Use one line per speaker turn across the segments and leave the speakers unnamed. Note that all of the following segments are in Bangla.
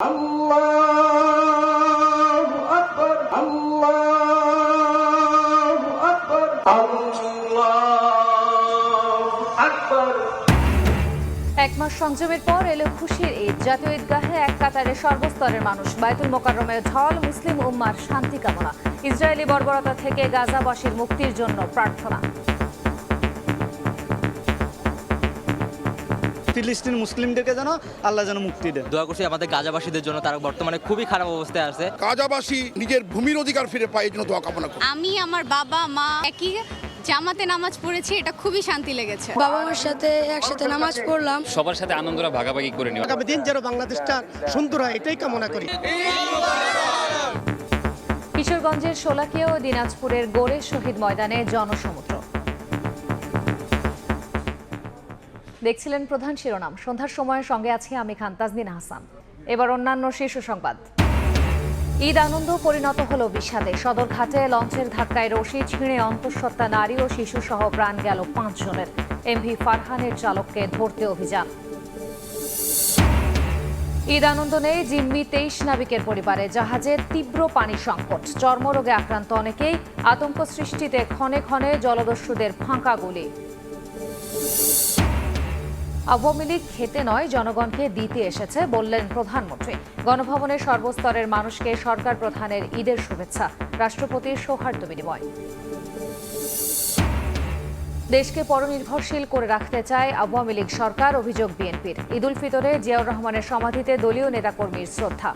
এক মাস সংযমের পর এলো খুশির ঈদ। জাতীয় ঈদগাহে এক কাতারে সর্বস্তরের মানুষ। বায়তুল মোকারমের ঢল, মুসলিম উম্মার শান্তি কামনা। ইসরায়েলি বর্বরতা থেকে গাজাবাসীর মুক্তির জন্য প্রার্থনা।
ফিলিস্তিন মুসলিমদেরকে যেন আল্লাহ যেন মুক্তি দেন
দোয়া করছি আমাদের গাজাবাসীদের জন্য তারা বর্তমানে খুবই খারাপ অবস্থায় আছে।
গাজাবাসী নিজের ভূমির অধিকার ফিরে পায় এই জন্য দোয়া কামনা করি।
আমি আমার বাবা মা একই জামাতে নামাজ পড়েছি এটা খুবই শান্তি লেগেছে।
বাবা মার সাথে একসাথে নামাজ পড়লাম।
সবার সাথে আনন্দটা ভাগাভাগি করে নিও।
আগামী দিন যেন বাংলাদেশটা সুন্দর হয় এটাই কামনা করি।
কিশোরগঞ্জের শোলাকিয়া ও দিনাজপুরের গোরে শহীদ ময়দানে জনসমুদ্র। দেখছিলেন প্রধান শিরোনাম। সন্ধ্যার সময়ের সঙ্গে আছি আমি খান তাজদিন হাসান। এবার অন্যান্য শীর্ষ সংবাদ। ঈদ আনন্দ পরিণত হলো বিষাদে। সদরঘাটে লঞ্চের ধাক্কায় রশি ছিঁড়ে অন্তঃসত্ত্বা নারী ও শিশু সহ প্রাণ গেল পাঁচজনের। এমভি ফারহানের চালককে ধরতে অভিযান। ঈদ আনন্দ নেই জিম্মি তেইশ নাবিকের পরিবারে। জাহাজে তীব্র পানি সংকট। চর্মরোগে আক্রান্ত অনেকেই আতঙ্ক সৃষ্টিতে ক্ষণে ক্ষণে জলদস্যুদের ফাঁকা গুলি। আওয়ামী লীগ খেতে নয়, জনগণকে দিতে এসেছে বললেন প্রধানমন্ত্রী। গণভবনের সর্বস্তরের মানুষকে সরকার প্রধানের ঈদের শুভেচ্ছা। রাষ্ট্রপতির সৌহার্দ্য বিনিময়। দেশকে পরনির্ভরশীল করে রাখতে চায় আওয়ামী লীগ সরকার, অভিযোগ বিএনপির। ঈদুল ফিতরে জিয়াউর রহমানের সমাধিতে দলীয় নেতাকর্মীর শ্রদ্ধা।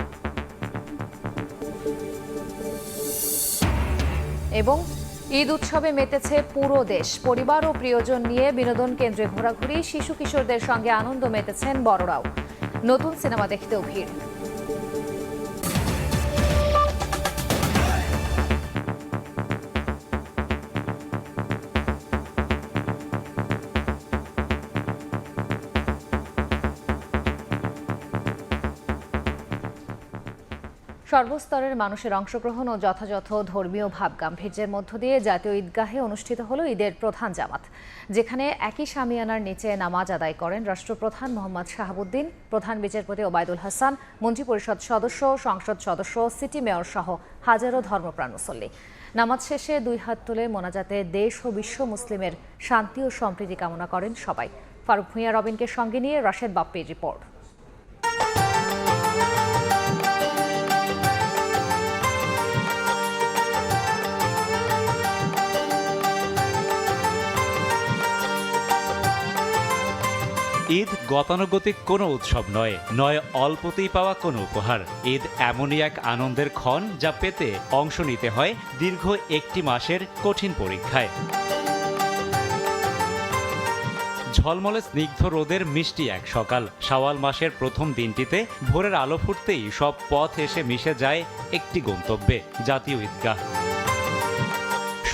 এবং ঈদ উৎসবে মেতেছে পুরো দেশ। পরিবার ও প্রিয়জন নিয়ে বিনোদন কেন্দ্রে ঘোরাঘুরি, শিশু কিশোরদের সঙ্গে আনন্দ মেতেছেন বড়রাও। নতুন সিনেমা দেখতেও ভিড় সর্বস্তরের মানুষের অংশগ্রহণ ও যথাযথ ধর্মীয় ভাব গাম্ভীর্যের মধ্য দিয়ে জাতীয় ঈদগাহে অনুষ্ঠিত হলো ঈদের প্রধান জামাত। যেখানে একই সামিয়ানার নিচে নামাজ আদায় করেন রাষ্ট্রপ্রধান মোহাম্মদ শাহাবুদ্দিন, প্রধান বিচারপতি ওবায়দুল হাসান মন্ত্রিপরিষদ সদস্য, সংসদ সদস্য, সিটি মেয়র সহ হাজারো ধর্মপ্রাণ মুসল্লি। নামাজ শেষে দুই হাত তুলে মোনাজাতে দেশ ও বিশ্ব মুসলিমের শান্তি ও সম্প্রীতি কামনা করেন সবাই। ফারুক ভূঁইয়া, রবিনকে সঙ্গে নিয়ে রাশেদ বাপ্পির রিপোর্ট।
গতানুগতিক কোনো উৎসব নয় নয় অল্পতেই পাওয়া কোনো উপহার। ঈদ এমনই এক আনন্দের ক্ষণ যা পেতে অংশ নিতে হয় দীর্ঘ একটি মাসের কঠিন পরীক্ষায়। ঝলমলে স্নিগ্ধ রোদের মিষ্টি এক সকাল। শাওয়াল মাসের প্রথম দিনটিতে ভোরের আলো ফুটতেই সব পথ এসে মিশে যায় একটি গন্তব্যে, জাতীয় ঈদগাহ।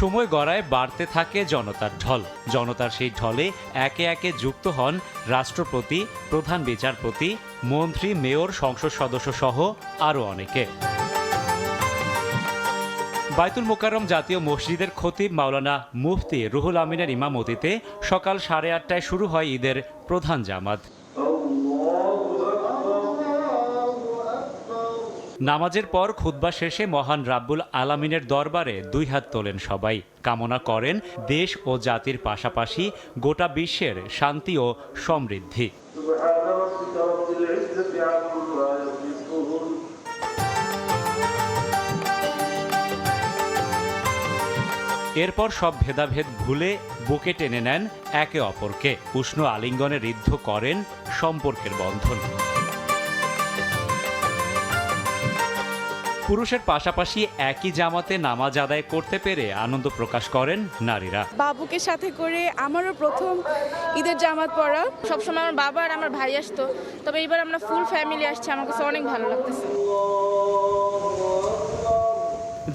সময় গড়ায় বাড়তে থাকে জনতার ঢল। জনতার সেই ঢলে একে একে যুক্ত হন রাষ্ট্রপতি, প্রধান বিচারপতি, মন্ত্রী, মেয়র, সংসদ সদস্য সহ আরও অনেকে। বাইতুল মোকাররম জাতীয় মসজিদের খতিব মাওলানা মুফতি রুহুল আমিনের ইমামতিতে সকাল সাড়ে আটটায় শুরু হয় ঈদের প্রধান জামাত। নামাজের পর খুদ্া শেষে মহান রাব্বুল আলামিনের দরবারে দুই হাত তোলেন সবাই। কামনা করেন দেশ ও জাতির পাশাপাশি গোটা বিশ্বের শান্তি ও সমৃদ্ধি। এরপর সব ভেদাভেদ ভুলে বুকে টেনে নেন একে অপরকে। উষ্ণ আলিঙ্গনে ঋদ্ধ করেন সম্পর্কের বন্ধন। পুরুষের পাশাপাশি একই জামাতে নামাজ আদায় করতে পেরে আনন্দ প্রকাশ করেন নারীরা।
বাবুকে সাথে করে আমারও প্রথম ঈদের জামাত পড়া।
সবসময় আমার বাবা আর আমার ভাই আসতো তবে এবার আমরা ফুল ফ্যামিলি আসছে আমার কাছে অনেক ভালো লাগতেছে।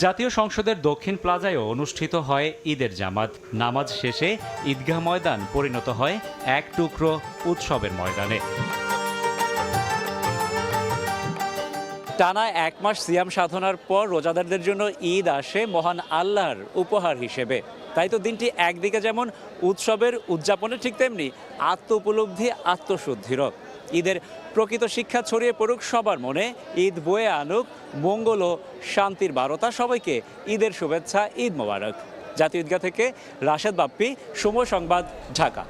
জাতীয় সংসদের দক্ষিণ প্লাজায়ও অনুষ্ঠিত হয় ঈদের জামাত। নামাজ শেষে ঈদগাহ ময়দান পরিণত হয় এক টুকরো উৎসবের ময়দানে। টানা এক মাস সিয়াম সাধনার পর রোজাদারদের জন্য ঈদ আসে মহান আল্লাহর উপহার হিসেবে। তাই তো দিনটি একদিকে যেমন উৎসবের উদযাপনে ঠিক তেমনি আত্ম উপলব্ধি আত্মশুদ্ধিরও ঈদের
প্রকৃত শিক্ষা ছড়িয়ে পড়ুক সবার মনে, ঈদ বয়ে আনুক, মঙ্গল ও শান্তির বারতা সবাইকে, ঈদের শুভেচ্ছা, ঈদ মোবারক। জাতীয় ঈদগাহ থেকে রাশেদ বাপ্পি সময় সংবাদ, ঢাকা।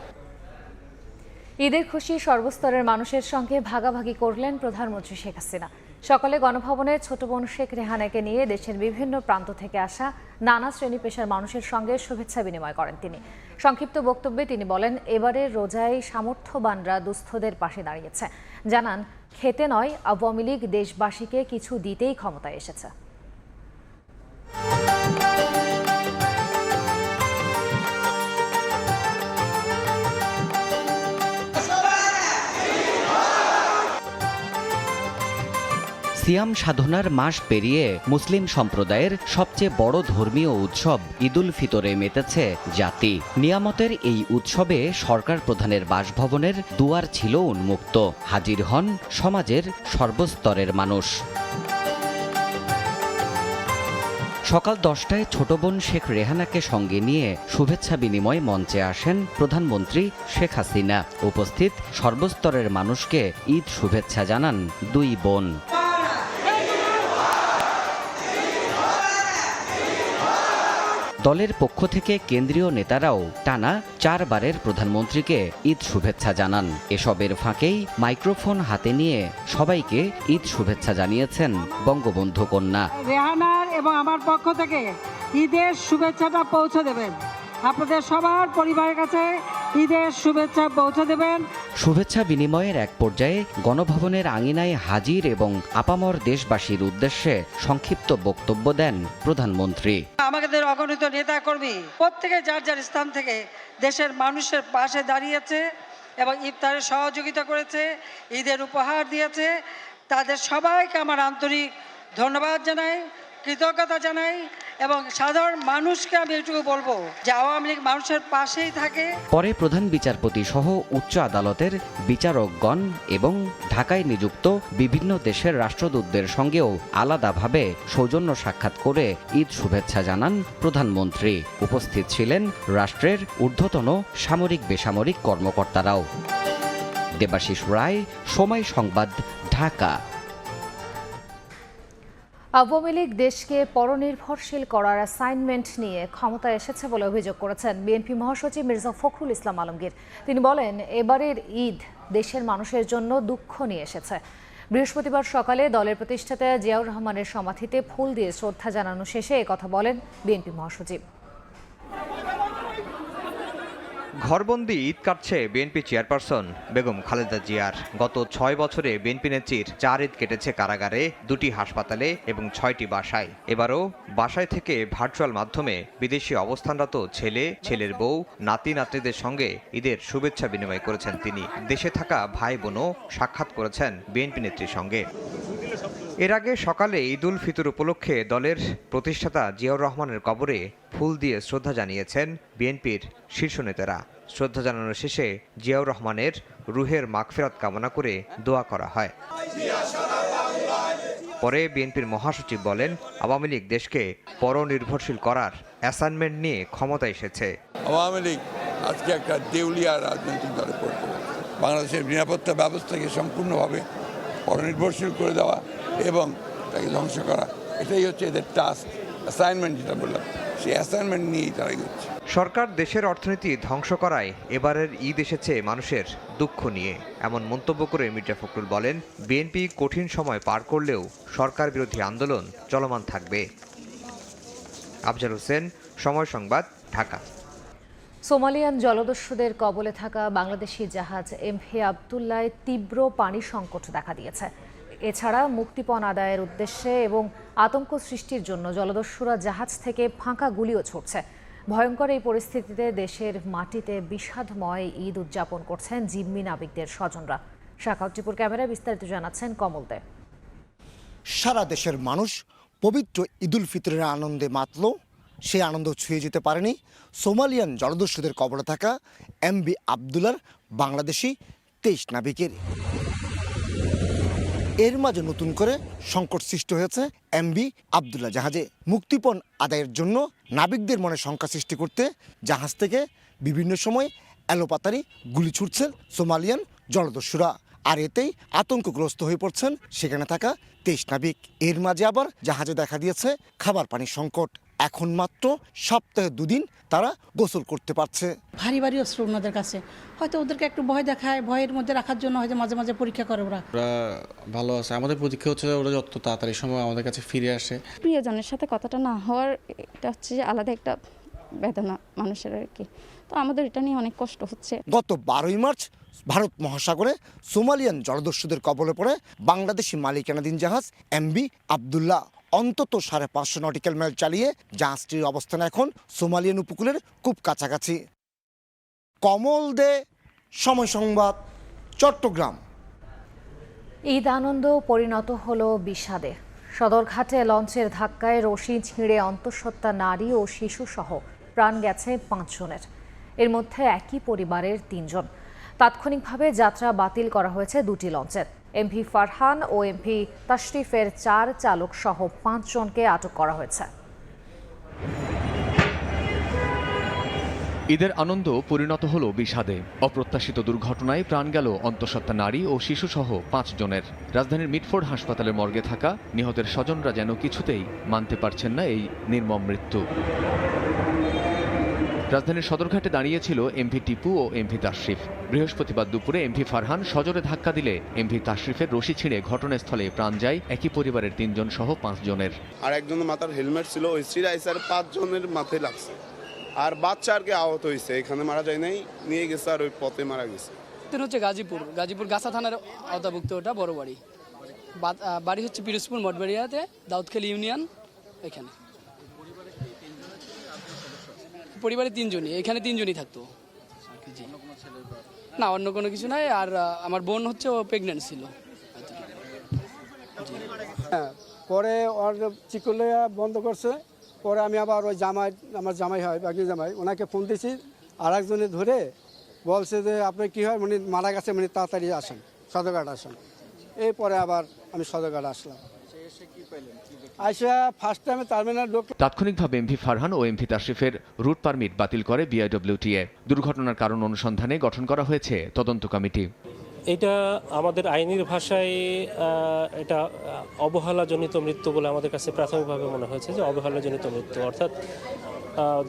ঈদের খুশি সর্বস্তরের মানুষের সঙ্গে ভাগাভাগি করলেন প্রধানমন্ত্রী শেখ হাসিনা। সকালে গণভবনে ছোট বোন শেখ রেহানাকে নিয়ে দেশের বিভিন্ন প্রান্ত থেকে আসা নানা শ্রেণি পেশার মানুষের সঙ্গে শুভেচ্ছা বিনিময় করেন তিনি। সংক্ষিপ্ত বক্তব্যে তিনি বলেন এবারের রোজায় সামর্থ্যবানরা দুস্থদের পাশে দাঁড়িয়েছে। জানান, খেতে নয়, আওয়ামী লীগ দেশবাসীকে কিছু দিতেই ক্ষমতায় এসেছে।
সিয়াম সাধনার মাস পেরিয়ে মুসলিম সম্প্রদায়ের সবচেয়ে বড় ধর্মীয় উৎসব ঈদুল ফিতরে মেতেছে জাতি। নিয়ামতের এই উৎসবে সরকার প্রধানের বাসভবনের দুয়ার ছিল উন্মুক্ত। হাজির হন সমাজের সর্বস্তরের মানুষ। সকাল দশটায় ছোট বোন শেখ রেহানাকে সঙ্গে নিয়ে শুভেচ্ছা বিনিময় মঞ্চে আসেন প্রধানমন্ত্রী শেখ হাসিনা। উপস্থিত সর্বস্তরের মানুষকে ঈদ শুভেচ্ছা জানান দুই বোন। দলের পক্ষ থেকে কেন্দ্রীয় নেতারাও টানা চারবারের প্রধানমন্ত্রীকে ঈদ শুভেচ্ছা জানান। এসবের ফাঁকেই মাইক্রোফোন হাতে নিয়ে সবাইকে ঈদ শুভেচ্ছা জানিয়েছেন বঙ্গবন্ধু কন্যা।
রেহানার এবং আমার পক্ষ থেকে ঈদের শুভেচ্ছাটা পৌঁছে দেবেন। আপনাদের সবার পরিবারের কাছে ঈদের শুভেচ্ছা পৌঁছে দেবেন।
শুভেচ্ছা বিনিময়ের এক পর্যায়ে গণভবনের আঙিনায় হাজির এবং আপামর দেশবাসীর উদ্দেশ্যে সংক্ষিপ্ত বক্তব্য দেন প্রধানমন্ত্রী।
আমাদের অগণিত নেতা কর্মী প্রত্যেকে যার যার স্থান থেকে দেশের মানুষের পাশে দাঁড়িয়েছে এবং ইফতারে সহযোগিতা করেছে, ঈদের উপহার দিয়েছে। তাদের সবাইকে আমার আন্তরিক ধন্যবাদ জানাই, কৃতজ্ঞতা জানাই। এবং সাধারণ মানুষকে আমি এটুকু বলব যে আওয়ামী লীগ মানুষের পাশেই থাকে।
পরে প্রধান বিচারপতি সহ উচ্চ আদালতের বিচারকগণ এবং ঢাকায় নিযুক্ত বিভিন্ন দেশের রাষ্ট্রদূতদের সঙ্গেও আলাদাভাবে সৌজন্য সাক্ষাৎ করে ঈদ শুভেচ্ছা জানান প্রধানমন্ত্রী। উপস্থিত ছিলেন রাষ্ট্রের ঊর্ধ্বতন সামরিক বেসামরিক কর্মকর্তারাও। দেবাশিস রায়, সময় সংবাদ, ঢাকা।
আওয়ামী লীগ দেশকে পরনির্ভরশীল করার অ্যাসাইনমেন্ট নিয়ে ক্ষমতায় এসেছে বলে অভিযোগ করেছেন বিএনপি মহাসচিব মির্জা ফখরুল ইসলাম আলমগীর। তিনি বলেন, এবারের ঈদ দেশের মানুষের জন্য দুঃখ নিয়ে এসেছে। বৃহস্পতিবার সকালে দলের প্রতিষ্ঠাতা জিয়াউর রহমানের সমাধিতে ফুল দিয়ে শ্রদ্ধা জানানো শেষে কথা বলেন বিএনপি মহাসচিব।
ঘরবন্দি ঈদ কাটছে বিএনপি চেয়ারপারসন বেগম খালেদা জিয়ার। গত ছয় বছরে বিএনপি নেত্রীর চার ঈদ কেটেছে কারাগারে, দুটি হাসপাতালে এবং ছয়টি বাসায়। এবারও বাসায় থেকে ভার্চুয়াল মাধ্যমে বিদেশি অবস্থানরত ছেলে, ছেলের বউ, নাতি, নাতনিদের সঙ্গে ঈদের শুভেচ্ছা বিনিময় করেছেন তিনি। দেশে থাকা ভাই বোনও সাক্ষাৎ করেছেন বিএনপি নেত্রীর সঙ্গে। এর আগে সকালে ঈদুল ফিতর উপলক্ষে দলের প্রতিষ্ঠাতা জিয়াউর রহমানের কবরে ফুল দিয়ে শ্রদ্ধা জানিয়েছেন বিএনপির শীর্ষ নেতারা। শ্রদ্ধা জানানোর শেষে জিয়াউর রহমানের রুহের মাগফেরাত কামনা করে দোয়া করা হয়। পরে বিএনপির মহাসচিব বলেন, আওয়ামী লীগ দেশকে পরনির্ভরশীল করার অ্যাসাইনমেন্ট নিয়ে ক্ষমতা এসেছে।
আওয়ামী লীগ আজকে একটা দেউলিয়া রাজনৈতিক দলে পড়তে বাংলাদেশের নিরাপত্তা ব্যবস্থাকে সম্পূর্ণভাবে পরনির্ভরশীল করে দেওয়া এবং তাকে ধ্বংস করা। এটাই হচ্ছে এদের টাস্ক অ্যাসাইনমেন্ট যেটা বললাম। সেই অ্যাসাইনমেন্ট নিয়েই তারা এগোচ্ছে।
সরকার দেশের অর্থনীতি ধ্বংস করায়, এবারের ঈদ এসেছে মানুষের দুঃখ নিয়ে। এমন মন্তব্য করে মির্জা ফখরুল বলেন, বিএনপি কঠিন সময় পার করলেও সরকার বিরোধী আন্দোলন চলমান থাকবে। আফজাল হোসেন, সময় সংবাদ, ঢাকা।
সোমালিয়ান জলদস্যুদের কবলে থাকা বাংলাদেশি জাহাজ এমভি আবদুল্লায় তীব্র পানি সংকট দেখা দিয়েছে। এছাড়া মুক্তিপণ আদায়ের উদ্দেশ্যে এবং আতঙ্ক সৃষ্টির জন্য জলদস্যুরা জাহাজ থেকে ফাঁকা গুলিও ছুটছে। ভয়ঙ্কর এই পরিস্থিতিতে দেশের মাটিতে বিষাদময় ঈদ উদযাপন করছেন জিম্মি নাবিকদের স্বজনরা। শাখাউদ্দিপুর ক্যামেরায় বিস্তারিত জানাচ্ছেন কমল দে।
সারা দেশের মানুষ পবিত্র ঈদুল ফিতরের আনন্দে মাতল। সেই আনন্দ ছুঁয়ে যেতে পারেনি। সোমালিয়ান জলদস্যুদের কবলে থাকা এমবি আবদুল্লার বাংলাদেশি তেইশ নাবিকের এর মাঝে নতুন করে সংকট সৃষ্টি হয়েছে এমবি আবদুল্লাহ জাহাজে। মুক্তিপণ আদায়ের জন্য নাবিকদের মনে শঙ্কা সৃষ্টি করতে জাহাজ থেকে বিভিন্ন সময় এলোপাতারি গুলি ছুটছে সোমালিয়ান জলদস্যুরা। আর এতেই আতঙ্কগ্রস্ত হয়ে পড়ছেন সেখানে থাকা তেইশ নাবিক। এর মাঝে আবার জাহাজে দেখা দিয়েছে খাবার পানির সংকট। এখন মাত্র সপ্তাহে দুদিন তারা গোসল করতে পারছে।
ভারী ভারী অস্ত্র ওনাদের কাছে। হয়তো ওদেরকে একটু ভয় দেখায় ভয়ের মধ্যে রাখার জন্য হয়তো মাঝে মাঝে পরীক্ষা করে ওরা।
ওরা ভালো আছে। আমাদের পরীক্ষা হচ্ছে ওরা যত তাড়াতাড়ি সময় আমাদের কাছে ফিরে আসে।
প্রিয়জনের সাথে কথাটা না হওয়ার এটা হচ্ছে যে আলাদা একটা বেদনা মানুষের আর কি। তো আমাদের এটা নিয়ে অনেক কষ্ট হচ্ছে।
গত বারোই মার্চ ভারত মহাসাগরে সোমালিয়ান জলদস্যুদের কবলে পড়ে বাংলাদেশি মালিকানাধীন জাহাজ এমবি আবদুল্লাহ। অন্তত সাড়ে পাঁচশো নটিক্যাল মাইল চালিয়ে জাহাজটির অবস্থান এখন সোমালিয়ান উপকূলের খুব কাছাকাছি। কমল দে, সময় সংবাদ, চট্টগ্রাম।
ঈদ আনন্দ পরিণত হলো বিষাদে। সদরঘাটে লঞ্চের ধাক্কায় রশি ছিঁড়ে অন্তঃসত্ত্বা নারী ও শিশুসহ প্রাণ গেছে পাঁচজনের। এর মধ্যে একই পরিবারের তিনজন। তাৎক্ষণিকভাবে যাত্রা বাতিল করা হয়েছে দুটি লঞ্চের। এমভি ফারহান ও এমভি তাশরিফের চার চালক সহ পাঁচজনকে আটক করা হয়েছে।
ঈদের আনন্দ পরিণত হলো বিষাদে। অপ্রত্যাশিত দুর্ঘটনায় প্রাণ গেল অন্তঃসত্ত্বা নারী ও শিশুসহ পাঁচ জনের। রাজধানীর মিটফোর্ড হাসপাতালের মর্গে থাকা নিহতের স্বজনরা যেন কিছুতেই মানতে পারছেন না এই নির্মম মৃত্যু। রাজধানীর সদরঘাটে দাঁড়িয়েছিল এমভি টিপু ও এমভি তাশরিফ। বৃহস্পতিবার দুপুরে এমভি ফারহান সজোরে ধাক্কা দিলে এমভি তাশরিফের রশি ছিঁড়ে ঘটনাস্থলে প্রাণ যায় একই পরিবারের তিনজন সহ পাঁচজনের
আর একজনের মাথার হেলমেট ছিল ওই সিরাইসার পাঁচজনের মাথায় লাগছে। আর বাচ্চা আর কি আহত হয়েছে এখানে মারা যায় নাই নিয়ে গেছে আর ওই পথে মারা গেছে।
হচ্ছে গাজীপুর। গাজীপুর গাছা থানার আওতাভুক্ত ওটা বড় বাড়ি। বাড়ি হচ্ছে পিরোজপুর মঠবাড়িয়াতে দাউদখালী ইউনিয়ন এখানে। পরিবারে তিনজনই, এখানে তিনজনই থাকতো। না, অন্য কোনো কিছু নাই, আর আমার বোন হচ্ছে, ও প্রেগনেন্ট ছিল।
হ্যাঁ পরে ওর চিকুলিয়া বন্ধ করছে, পরে আমি আবার ওই জামাই, আমার জামাই হয় বাকি জামাই, ওনাকে ফোন দিয়েছি আর একজনে ধরে বলছে যে, আপনি কী হয়? মানে মারা গেছে মানে তাড়াতাড়ি আসেন, সদরঘাট আসেন। এরপরে আবার আমি সদরঘাট আসলাম। আইসা ফার্স্ট টাইমে টার্মিনাল ঢুক
তাৎক্ষণিকভাবে এমভি ফারহান ও এমভি তাশরিফের রুট পারমিট বাতিল করে বিআইডব্লিউটিএ দুর্ঘটনার কারণ অনুসন্ধানে গঠন করা হয়েছে তদন্ত কমিটি।
এটা আমাদের আইনের ভাষায় এটা অবহেলাজনিত মৃত্যু বলে আমাদের কাছে প্রাথমিকভাবে মনে হয়েছে যে অবহেলাজনিত মৃত্যু। অর্থাৎ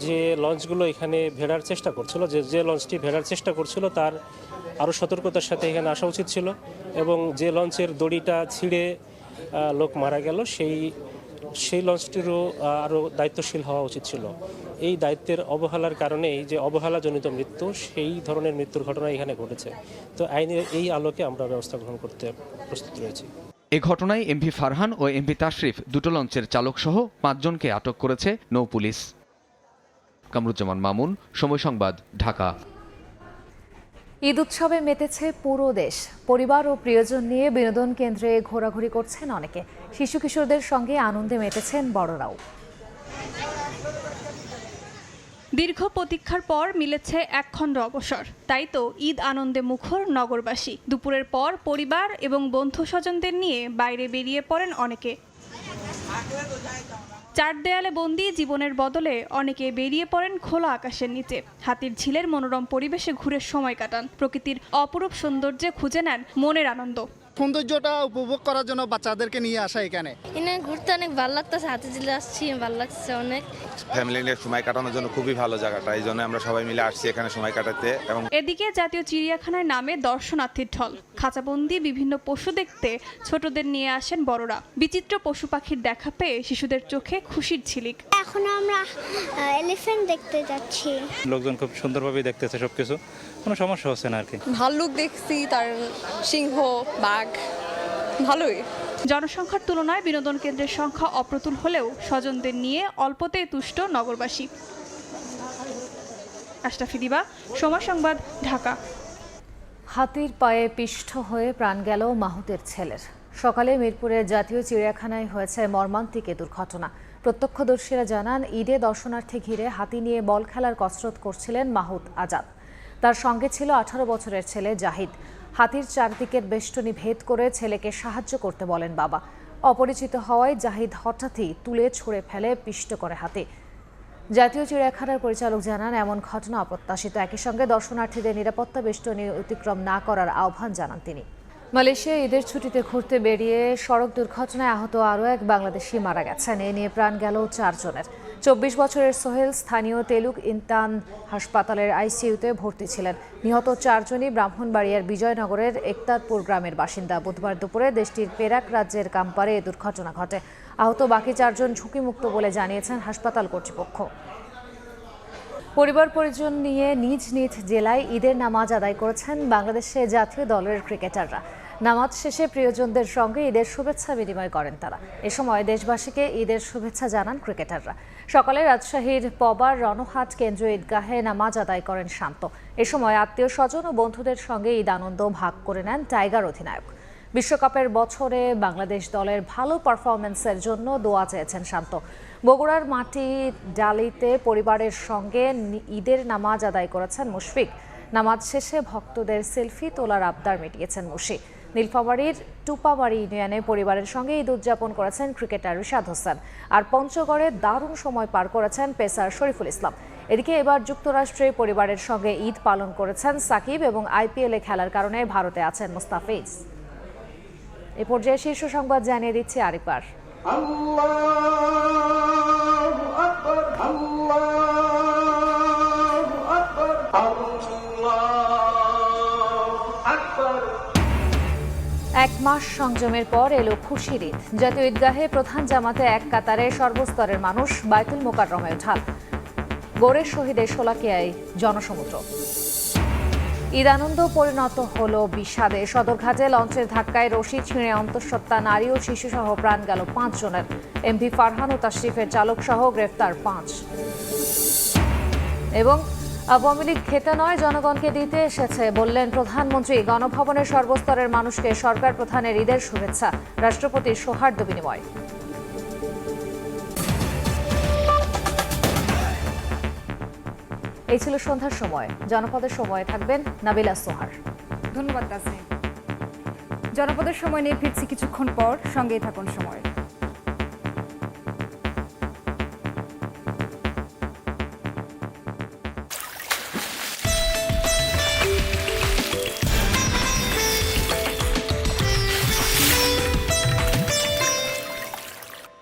যে লঞ্চগুলো এখানে ভেড়ার চেষ্টা করছিল যে যে লঞ্চটি ভেড়ার চেষ্টা করছিল তার আরও সতর্কতার সাথে এখানে আসা উচিত ছিল এবং যে লঞ্চের দড়িটা ছিঁড়ে লোক মারা গেল সেই সেই লঞ্চটিরও আরও দায়িত্বশীল হওয়া উচিত ছিল। এই দায়িত্বের অবহেলার কারণেই যে অবহেলাজনিত মৃত্যু সেই ধরনের মৃত্যুর ঘটনা এখানে ঘটেছে। তো আইনের এই আলোকে আমরা ব্যবস্থা গ্রহণ করতে প্রস্তুত রয়েছি।
এ ঘটনায় এমভি ফারহান ও এমভি তাশরিফ দুটো লঞ্চের চালক সহ পাঁচজনকে আটক করেছে নৌ পুলিশ। কামরুজ্জামান মামুন সময় সংবাদ ঢাকা।
ঈদ উৎসবে মেতেছে পুরো দেশ। পরিবার ও প্রিয়জন নিয়ে বিনোদন কেন্দ্রে ঘোরাঘুরি করছেন অনেকে। শিশু কিশোরদের সঙ্গে আনন্দে মেতেছেন বড়রাও।
দীর্ঘ প্রতীক্ষার পর মিলেছে একখণ্ড অবসর। তাই তো ঈদ আনন্দে মুখর নগরবাসী। দুপুরের পর পরিবার এবং বন্ধু স্বজনদের নিয়ে বাইরে বেরিয়ে পড়েন অনেকে। চার দেয়ালে বন্দি জীবনের বদলে অনেকে বেরিয়ে পড়েন খোলা আকাশের নিচে। হাতির ঝিলের মনোরম পরিবেশে ঘুরে সময় কাটান। প্রকৃতির অপরূপ সৌন্দর্যে খুঁজে নেন মনের আনন্দ।
সৌন্দর্যটা উপভোগ করার জন্য বাচ্চাদেরকে নিয়ে আসা এখানে?
এখানে ঘুরতে অনেক ভালো লাগতেছে হাতে জিলে আসছি ভালো লাগছে অনেক।
ফ্যামিলি নিয়ে সময় কাটানোর জন্য খুবই ভালো জায়গাটা এই জন্য আমরা সবাই মিলে আসছি এখানে সময় কাটাতে এবং
এদিকে জাতীয় চিড়িয়াখানার নামে দর্শনার্থীর ঢল। খাঁচাবন্দি বিভিন্ন পশু দেখতে ছোটদের নিয়ে আসেন বড়রা। বিচিত্র পশু পাখির দেখা পেয়ে শিশুদের চোখে খুশির ঝিলিক।
এখন আমরা এলিফ্যান্ট দেখতে যাচ্ছি।
লোকজন খুব সুন্দরভাবে দেখতেছে সব কিছু কোনো সমস্যা হচ্ছে না আর কি।
ভাল্লুক দেখছি তার সিংহ বাঘ ভালোই।
জনসংখ্যার তুলনায় বিনোদন কেন্দ্রের সংখ্যা অপ্রতুল হলেও স্বজনদের নিয়ে অল্পতেই তুষ্ট নগরবাসী। আশরাফি দিবা সময় সংবাদ ঢাকা।
হাতির পায়ে পিষ্ট হয়ে প্রাণ গেল মাহুতের ছেলের। সকালে মিরপুরের জাতীয় চিড়িয়াখানায় হয়েছে মর্মান্তিক এ দুর্ঘটনা। প্রত্যক্ষদর্শীরা জানান ঈদে দর্শনার্থী ঘিরে হাতি নিয়ে বল খেলার কসরত করছিলেন মাহুত আজাদ। তার সঙ্গে ছিল আঠারো বছরের ছেলে জাহিদ। হাতির চারদিকের বেষ্টনী ভেদ করে ছেলেকে সাহায্য করতে বলেন বাবা। অপরিচিত হওয়ায় জাহিদ হঠাৎই তুলে ছুঁড়ে ফেলে পিষ্ট করে হাতে। জাতীয় চিড়িয়াখানার পরিচালক জানান, এমন ঘটনা অপ্রত্যাশিত। একই সঙ্গে দর্শনার্থীদের নিরাপত্তা বেষ্টনী অতিক্রম না করার আহ্বান জানান তিনি। মালয়েশিয়া ঈদের ছুটিতে ঘুরতে বেরিয়ে সড়ক দুর্ঘটনায় আহত আরও এক বাংলাদেশি মারা গেছেন। এ নিয়ে প্রাণ গেল চারজনের। চব্বিশ বছরের সোহেল স্থানীয় তেলুক ইন্তান হাসপাতালের আইসিইউতে ভর্তি ছিলেন। নিহত চারজনই ব্রাহ্মণবাড়িয়ার বিজয়নগরের একতারপুর গ্রামের বাসিন্দা। বুধবার দুপুরে দেশটির পেরাক রাজ্যের কাম্পারে এ দুর্ঘটনা ঘটে। আহত বাকি চারজন ঝুঁকিমুক্ত বলে জানিয়েছেন হাসপাতাল কর্তৃপক্ষ। পরিবার পরিজন নিয়ে নিজ নিজ জেলায় ঈদের নামাজ আদায় করেছেন বাংলাদেশে জাতীয় দলের ক্রিকেটাররা। নামাজ শেষে প্রিয়জনদের সঙ্গে ঈদের শুভেচ্ছা বিনিময় করেন তারা। এ সময় দেশবাসীকে ঈদের শুভেচ্ছা জানান ক্রিকেটাররা। সকালে রাজশাহীর পবার রণহাট কেন্দ্রীয় ঈদগাহে নামাজ আদায় করেন শান্ত। এ সময় আত্মীয় স্বজন ও বন্ধুদের সঙ্গে ঈদ আনন্দ ভাগ করে নেন টাইগার অধিনায়ক। বিশ্বকাপের বছরে বাংলাদেশ দলের ভালো পারফরমেন্সের জন্য দোয়া চেয়েছেন শান্ত। বগুড়ার মাটি ডালিতে পরিবারের সঙ্গে ঈদের নামাজ আদায় করেছেন মুশফিক। নামাজ শেষে ভক্তদের সেলফি তোলার আবদার মিটিয়েছেন মুশি নীলফামারীর টুপাবাড়ি ইউনিয়নে পরিবারের সঙ্গে ঈদ উদযাপন করেছেন ক্রিকেটার রিশাদ হোসেন আর পঞ্চগড়ে দারুণ সময় পার করেছেন পেসার শরীফুল ইসলাম। এদিকে এবার যুক্তরাষ্ট্রে পরিবারের সঙ্গে ঈদ পালন করেছেন সাকিব এবং আইপিএলে খেলার কারণে ভারতে আছেন মুস্তাফিজ। এ পর্যায়ে শীর্ষ সংবাদ জানিয়ে দিচ্ছে আরেকবার। এক মাস সংযমের পর এলো খুশির ঈদ। জাতীয় ঈদগাহে প্রধান জামাতে এক কাতারে সর্বস্তরের মানুষ বাইতুল মোকাররমে ঢাল। গোরের শহীদের শোলাকিয়ায় জনসমুদ্র। ঈদ আনন্দ পরিণত হলো বিষাদে। সদরঘাটে লঞ্চের ধাক্কায় রশি ছিঁড়ে অন্তঃসত্ত্বা নারী ও শিশুসহ প্রাণ গেল পাঁচ জনের এমভি ফারহান ও তাশরিফের চালক সহ গ্রেফতার পাঁচ। এবং আওয়ামী লীগ খেতে নয়, জনগণকে দিতে এসেছে, বললেন প্রধানমন্ত্রী। গণভবনের সর্বস্তরের মানুষকে সরকার প্রধানের ঈদের শুভেচ্ছা। রাষ্ট্রপতির সৌহার্দ্য বিনিময়। এই ছিল সন্ধ্যার সময়। জনপদের সময় থাকবেন নাবিলা সোহার।
ধন্যবাদ জনপদের সময় নিয়ে ফিরছি কিছুক্ষণ পর। সঙ্গেই থাকুন সময়।